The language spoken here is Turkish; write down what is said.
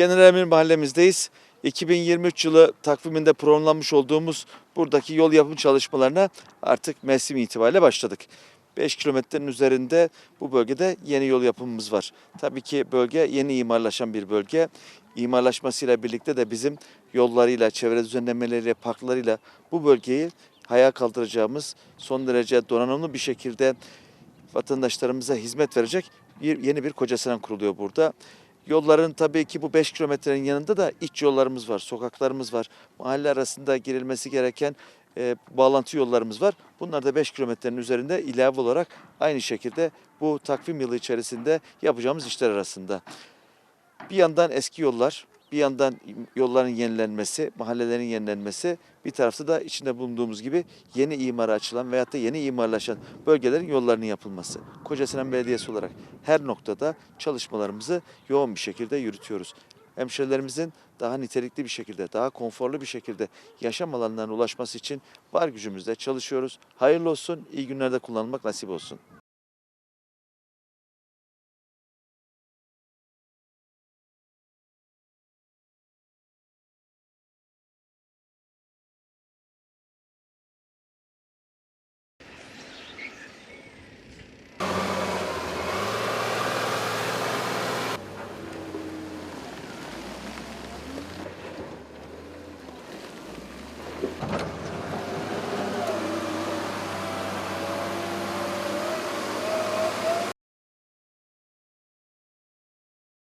Genel Emir mahallemizdeyiz. 2023 yılı takviminde programlanmış olduğumuz buradaki yol yapım çalışmalarına artık mevsim itibariyle başladık. 5 kilometrenin üzerinde bu bölgede yeni yol yapımımız var. Tabii ki bölge yeni imarlaşan bir bölge. İmarlaşmasıyla birlikte de bizim yollarıyla, çevre düzenlemeleriyle, parklarıyla bu bölgeyi hayal kaldıracağımız son derece donanımlı bir şekilde vatandaşlarımıza hizmet verecek bir yeni bir kocasinan kuruluyor burada. Yolların tabii ki bu 5 kilometrenin yanında da iç yollarımız var, sokaklarımız var. Mahalle arasında girilmesi gereken e, bağlantı yollarımız var. Bunlar da 5 kilometrenin üzerinde ilave olarak aynı şekilde bu takvim yılı içerisinde yapacağımız işler arasında. Bir yandan eski yollar, bir yandan yolların yenilenmesi, mahallelerin yenilenmesi, bir tarafta da içinde bulunduğumuz gibi yeni imara açılan veyahut da yeni imarlaşan bölgelerin yollarının yapılması. Kocasinan Belediyesi olarak her noktada çalışmalarımızı yoğun bir şekilde yürütüyoruz. Hemşehrilerimizin daha nitelikli bir şekilde, daha konforlu bir şekilde yaşam alanlarına ulaşması için var gücümüzle çalışıyoruz. Hayırlı olsun, iyi günlerde kullanmak nasip olsun.